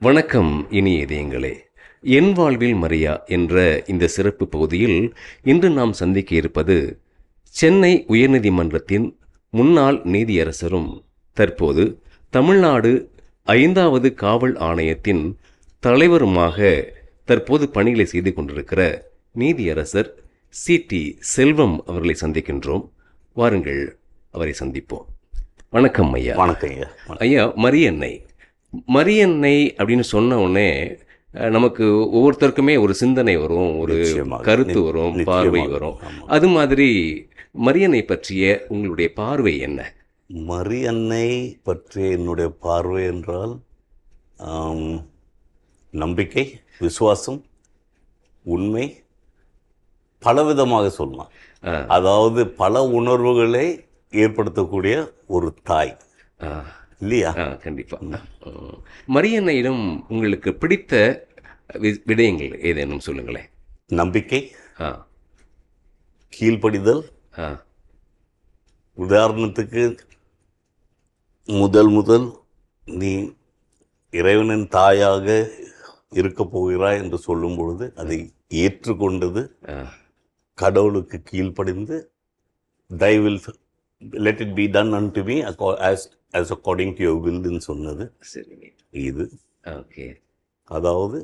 வணக்கம் இனிய இதயங்களே. என் வாழ்வில் மரியா என்ற இந்த சிறப்பு பகுதியில் இன்று நாம் சந்திக்க இருப்பது சென்னை உயர்நீதிமன்றத்தின் முன்னாள் நீதியரசரும் தற்போது தமிழ்நாடு ஐந்தாவது காவல் ஆணையத்தின் தலைவருமாக தற்போது பணிகளை செய்து கொண்டிருக்கிற நீதியரசர் சி. டி. செல்வம் அவர்களை சந்திக்கின்றோம். வாருங்கள் அவரை சந்திப்போம். வணக்கம் ஐயா. வணக்கங்க ஐயா. மரியன்னை மரியன்னை அப்படின்னு சொன்ன உடனே நமக்கு ஒவ்வொருத்தருக்குமே ஒரு சிந்தனை வரும் ஒரு. கருத்து வரும். பார்வை வரும். அது மாதிரி மரியன்னை பற்றிய உங்களுடைய பார்வை என்ன மரியன்னை பற்றிய என்னுடைய பார்வை என்றால் நம்பிக்கை விசுவாசம் உண்மை பலவிதமாக சொல்லலாம் அதாவது பல உணர்வுகளை ஏற்படுத்தக்கூடிய ஒரு தாய் இல்லையா? ஆ, கண்டிப்பா. ம். மரியன்னையிடம் உங்களுக்கு பிடித்த விடயங்கள் ஏதேனும் சொல்லுங்களேன். நம்பிக்கை கீழ்ப்படிதல் உதாரணத்துக்கு முதல் முதல் நீ இறைவனின் தாயாக இருக்கப் போகிறாய் என்று சொல்லும் பொழுது அதை ஏற்றுக்கொண்டது கடவுளுக்கு கீழ்ப்படிந்து thy will let it be done unto me as as according to your வில்னு சொன்னது. சரிங்க. இது. ஓகே. அதாவது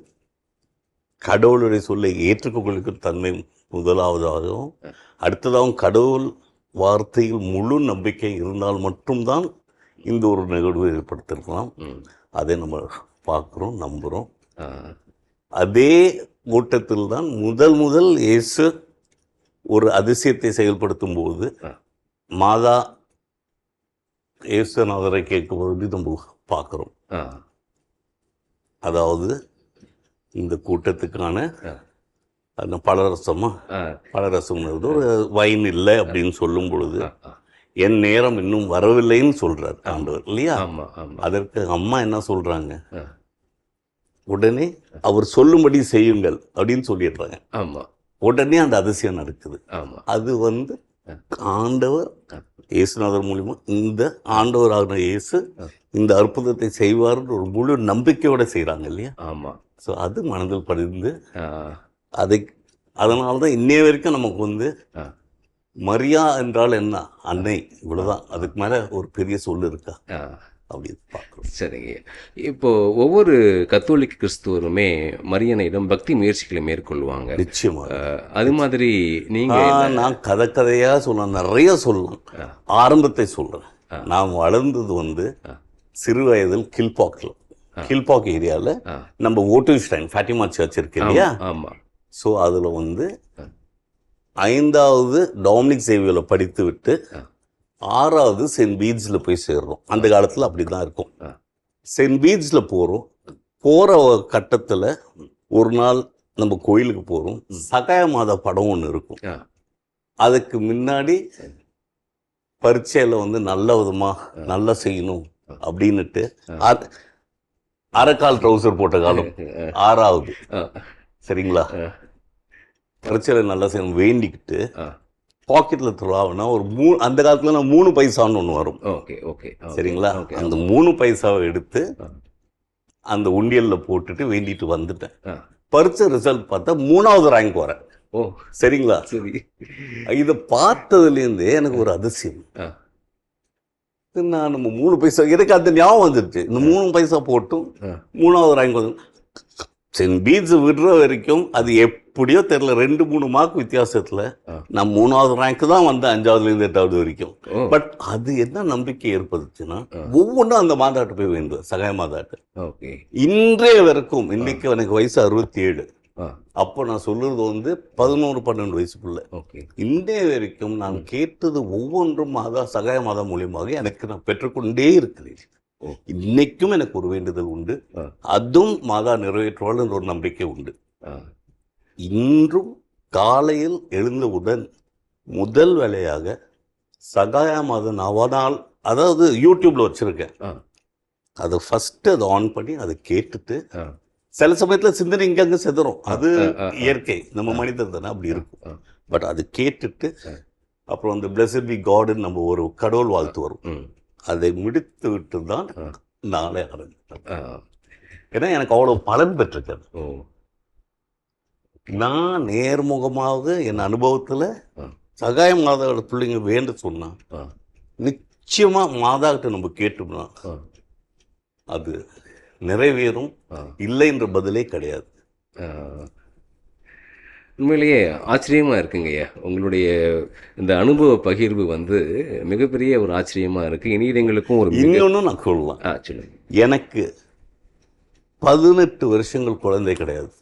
கடவுளுடைய சொல்லை ஏற்றுக்கொள்ளும் தன்மை முதலாவதாகவும் அடுத்ததாகவும் கடவுள் வார்த்தையில் முழு நம்பிக்கை இருந்தால் மட்டும்தான் இந்த ஒரு நிகழ்வு ஏற்படுத்திருக்கலாம் அதை நம்ம பார்க்குறோம் நம்புகிறோம் அதே கூட்டத்தில் தான் முதல் முதல் இயேசு ஒரு அதிசயத்தை செயல்படுத்தும் போது ஆ. மாதா இயேசுநாதரை கேட்கும்போது நம்ம பார்க்குறோம். அதாவது இந்த கூட்டத்துக்கான. அந்த பலரசமா? ஆ, பலரசம்ன்றது ஒரு வைன் இல்லை அப்படின்னு சொல்லும் பொழுது. என் நேரம் இன்னும் வரவில்லைன்னு சொல்றார் ஆண்டவர் இல்லையா? அதற்கு அம்மா என்ன சொல்றாங்க? உடனே அவர் சொல்லும்படி செய்யுங்கள் அப்படின்னு சொல்லிடுறாங்க. ஆமா. உடனே அந்த அதிசயம் நடக்குது. அது வந்து ஆண்டவர் இயேசுநாதர் மூலியமா இந்த ஆண்டவரான இயேசு இந்த அற்புதத்தை செய்வார்னு ஒரு முழு நம்பிக்கையோட செய்றாங்க இல்லையா? ஆமா. ஸோ அது மனதில் பதிந்து ஆ, அதை அதனால தான் இன்னைய வரைக்கும் நமக்கு வந்து மரியா என்றால் என்ன? அன்னை. இவ்வளவுதான். அதுக்கு மேல ஒரு பெரிய சொல்லு இருக்கா. அப்படின்னு பார்க்குறோம். சரிங்க. இப்போ ஒவ்வொரு கத்தோலிக்க கிறிஸ்துவருமே மரியனையிடம் பக்தி முயற்சிகளை மேற்கொள்வாங்க. நிச்சயமா அஹ், அது மாதிரி நீங்க நான் கதை கதையா சொல்லலாம் நிறைய சொல்லலாம். ஆரம்பத்தை சொல்றேன். ஆ. நான் வளர்ந்தது வந்து. சிறு வயதில் கில்பாக்கில். கில்பாக் ஏரியாவில். நம்ம ஓட்டுஸ்டைன் ஃபேட்டிமா சர்ச் இருக்கு இல்லையா? ஆமா. ஸோ அதில் வந்து ஐந்தாவது டாமினிக் சேவியில் படித்து விட்டு. ஆறாவது சென்ட் பீட்ஸில் போய் சேர்றோம். அந்த காலத்தில் அப்படி தான் இருக்கும். சென்ட் பீட்ஸில் போகிறோம் போகிற கட்டத்தில் ஒரு நாள் நம்ம கோயிலுக்கு போகிறோம் சகாய மாத படம் ஒன்று இருக்கும். அதுக்கு முன்னாடி பரீட்சையில் வந்து நல்ல விதமாக நல்லா செய்யணும் அப்படின்னுட்டு அர- அரைக்கால் ட்ரௌசர் போட்ட காலம். ஆறாவது. சரிங்களா. பரீட்சையில் நல்லா செய்யணும். வேண்டிக்கிட்டு. பாக்கெட்டில் துளாவினா ஒரு மூ அந்த காலத்தில் நான் மூணு பைசான்னு ஒன்று வரும். Okay okay. சரிங்களா? அந்த மூணு பைசாவை எடுத்து. அந்த உண்டியலில் போட்டுட்டு வேண்டிட்டு வந்துட்டேன். ஆ. பரீட்சை ரிசல்ட் பார்த்தா மூணாவது ரேங்க் வரேன் ஓ. சரிங்களா? சரி. இதை பார்த்ததுலேருந்தே எனக்கு ஒரு அதிசயம். நான் நம்ம மூணு பைசா எனக்கு அந்த ஞாபகம் வந்துருச்சு. இந்த மூணு பைசா போட்டும். மூணாவது ரேங்க் வந்து சென்ட் பீட்ஸ் விடுற வரைக்கும் அது எப்படியோ தெரியல. ரெண்டு மூணு மார்க் வித்தியாசத்துல. நான் மூணாவது ரேங்க் தான் வந்தேன் அஞ்சாவதுல இருந்து எட்டாவது வரைக்கும். பட் அது என்ன நம்பிக்கை ஏற்படுத்துச்சுன்னா ஒவ்வொன்றும் அந்த மாதாட்டு போய் வேண்டுவேன் சகாய மாதாட்டு. இன்றைய வரைக்கும் இன்னைக்கு எனக்கு வயசு அறுபத்தி ஏழு அப்போ நான் சொல்றது வந்து பதினோரு பன்னெண்டு வயசுக்குள்ள. ஓகே. இன்றைய வரைக்கும் நான் கேட்டது ஒவ்வொன்றும் மாதா சகாய மாதா மூலியமாக எனக்கு நான் பெற்றுக்கொண்டே இருக்கிறேன். இன்னைக்கும் எனக்கு ஒரு வேண்டுதல் உண்டு. அதுவும் மாதா நிறைவேற்றுவாள் என்ற ஒரு நம்பிக்கை உண்டு. இன்றும் காலையில் எழுந்தவுடன் முதல் வேலையாக சகாய மாதா நவநாள் அதாவது யூடியூப்ல வச்சிருக்கேன். அதை ஃபர்ஸ்ட் அதை ஆன் பண்ணி அதை கேட்டுட்டு சில சமயத்துல சிந்தனை இங்க அங்க செதறும். அது. இயற்கை. நம்ம மனிதர் தானே அப்படி இருக்கும். பட் அது கேட்டுட்டு. அப்புறம் அந்த பிளஸட் பி காடுன்னு நம்ம ஒரு கடவுள் வாழ்த்து வரும். அதை முடித்து விட்டு தான். நாளே ஆரம்பிக்கும் ஆ. ஏன்னா எனக்கு அவ்வளோ பலன் பெற்றிருக்காது ஓ நான் நேர்முகமாக என் அனுபவத்தில் ஆ. சகாய மாதாவோட பிள்ளைங்க வேண்டு சொன்னா ஆ நிச்சயமா மாதா கிட்ட நம்ம கேட்டோம்னா அது நிறைவேறும் இல்லை என்ற பதிலே கிடையாது. உண்மையிலேயே ஆச்சரியமாக இருக்குங்கய்யா உங்களுடைய இந்த அனுபவ பகிர்வு வந்து மிகப்பெரிய ஒரு ஆச்சரியமாக இருக்குது இனி எங்களுக்கும் ஒரு இன்னொன்னு நான் சொல்லலாம் ஆ சொல்லுங்க. எனக்கு பதினெட்டு வருஷங்கள் குழந்தை கிடையாது.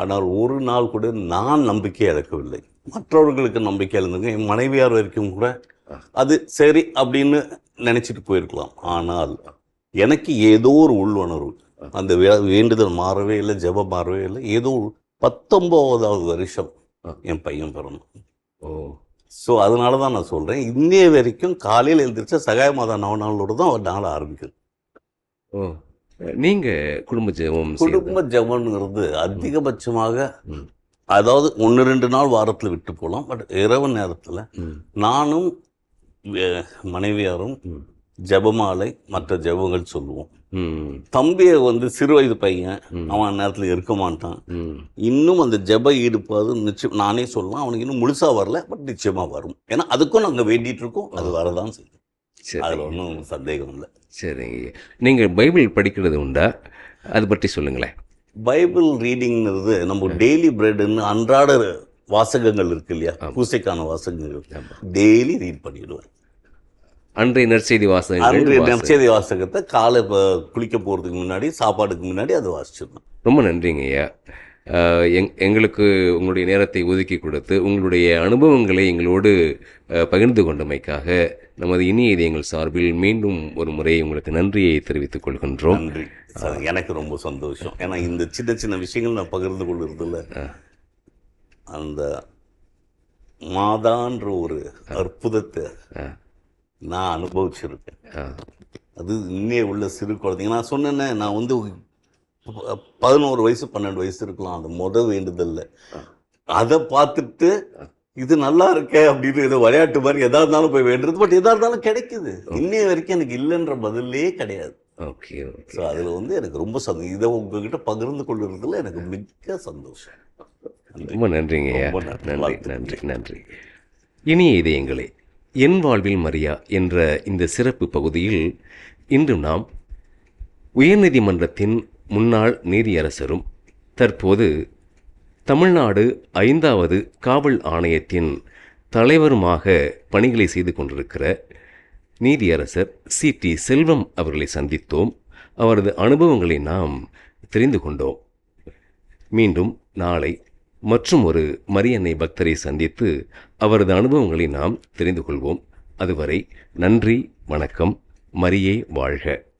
ஆனால் ஒரு நாள் கூட நான் நம்பிக்கை இழக்கவில்லை. மற்றவர்களுக்கு நம்பிக்கை இழந்துங்க என் மனைவியார் வரைக்கும் கூட அது சரி அப்படின்னு நினைச்சிட்டு போயிருக்கலாம். ஆனால் எனக்கு ஏதோ ஒரு உள்வுணர்வு அந்த வேண்டுதல் மாறவே இல்லை ஜெபம் மாறவே இல்லை. ஏதோ ஒரு பத்தொன்பதாவது வருஷம் என் பையன் பிறந்தான். ஓ. ஸோ அதனால தான் நான் சொல்கிறேன் இன்னைய வரைக்கும் காலையில் எழுந்திரிச்சா சகாய மாதா நவநாளோடு தான் ஒரு நாள் ஆரம்பிக்குது. ஓ. நீங்கள் குடும்ப ஜெபம். குடும்ப ஜெபம்ங்கிறது அதிகபட்சமாக. அதாவது ஒன்று ரெண்டு நாள் வாரத்தில் விட்டு போகலாம். பட் இரவு நேரத்தில் நானும் மனைவியாரும் ஜெபமாலை மற்ற ஜெபங்கள் சொல்லுவோம். தம்பியை வந்து சிறு வயது பையன். அவன் அந்நேரத்தில் இருக்க மாட்டான். இன்னும் அந்த ஜெப ஈடுபாடு நிச்சயம் நானே சொல்லலாம் அவனுக்கு இன்னும் முழுசா வரல பட் நிச்சயமா வரும். ஏன்னா அதுக்கும் நாங்கள் வேண்டிட்டு இருக்கோம் அது வரதான் செய்யும். சரி. அதில் ஒன்றும் சந்தேகம் இல்லை. சரிங்க. நீங்கள் பைபிள் படிக்கிறது உண்டா? அது பற்றி சொல்லுங்களேன். பைபிள் ரீடிங்கிறது நம்ம டெய்லி பிரெட்னு அன்றாட வாசகங்கள் இருக்கு இல்லையா? பூசைக்கான வாசகங்கள். டெய்லி ரீட் பண்ணிடுவேன். அன்றைய நற்செய்தி வாசகங்கள் அன்றைய நற்செய்தி வாசகத்தை காலை குளிக்க போகிறதுக்கு முன்னாடி சாப்பாடுக்கு முன்னாடி அதை வாசிச்சிடணும். ரொம்ப நன்றிங்க ஐயா. எங் எங்களுக்கு உங்களுடைய நேரத்தை ஒதுக்கி கொடுத்து உங்களுடைய அனுபவங்களை எங்களோடு பகிர்ந்து கொண்டமைக்காக நமது இனிய இதயங்கள் சார்பில் மீண்டும் ஒரு முறை உங்களுக்கு நன்றியை தெரிவித்துக் கொள்கின்றோம். எனக்கு ரொம்ப சந்தோஷம். ஏன்னா இந்த சின்ன சின்ன விஷயங்கள் நான் பகிர்ந்து கொள்றதுல அந்த மாதான்ற ஒரு அற்புதத்தை நான் அனுபவிச்சிருக்கேன். அது இன்னே உள்ள சிறு குழந்தைங்க. நான் சொன்னேன்னே நான் வந்து பதினோரு வயசு பன்னெண்டு வயசு இருக்கலாம். அந்த முத வேண்டுதல்ல. அதை பார்த்துட்டு இது நல்லா இருக்கே அப்படின்னு ஏதோ விளையாட்டு மாதிரி எதா இருந்தாலும் போய் வேண்டுறது. பட் எதா இருந்தாலும் கிடைக்குது. இன்னைய வரைக்கும் எனக்கு இல்லைன்ற பதிலே கிடையாது. ஓகே ஸோ அதில் வந்து எனக்கு ரொம்ப சந்தோஷம் இதை உங்ககிட்ட பகிர்ந்து கொள்ளுறதுல எனக்கு மிக்க சந்தோஷம். ரொம்ப நன்றிங்க ரொம்ப நன்றி. நன்றி நன்றி. இனிய இதயங்களே என் வாழ்வில் மரியா என்ற இந்த சிறப்பு பகுதியில் இன்று நாம் உயர்நீதிமன்றத்தின் முன்னாள் நீதியரசரும் தற்போது தமிழ்நாடு ஐந்தாவது காவல் ஆணையத்தின் தலைவருமாக பணிகளை செய்து கொண்டிருக்கிற நீதியரசர் சி. டி. செல்வம் அவர்களை சந்தித்தோம். அவரது அனுபவங்களை நாம் தெரிந்து கொண்டோம். மீண்டும் நாளை மற்றும் ஒரு மரியன்னை பக்தரை சந்தித்து அவரது அனுபவங்களை நாம் தெரிந்து கொள்வோம். அதுவரை நன்றி வணக்கம் மரியே வாழ்க.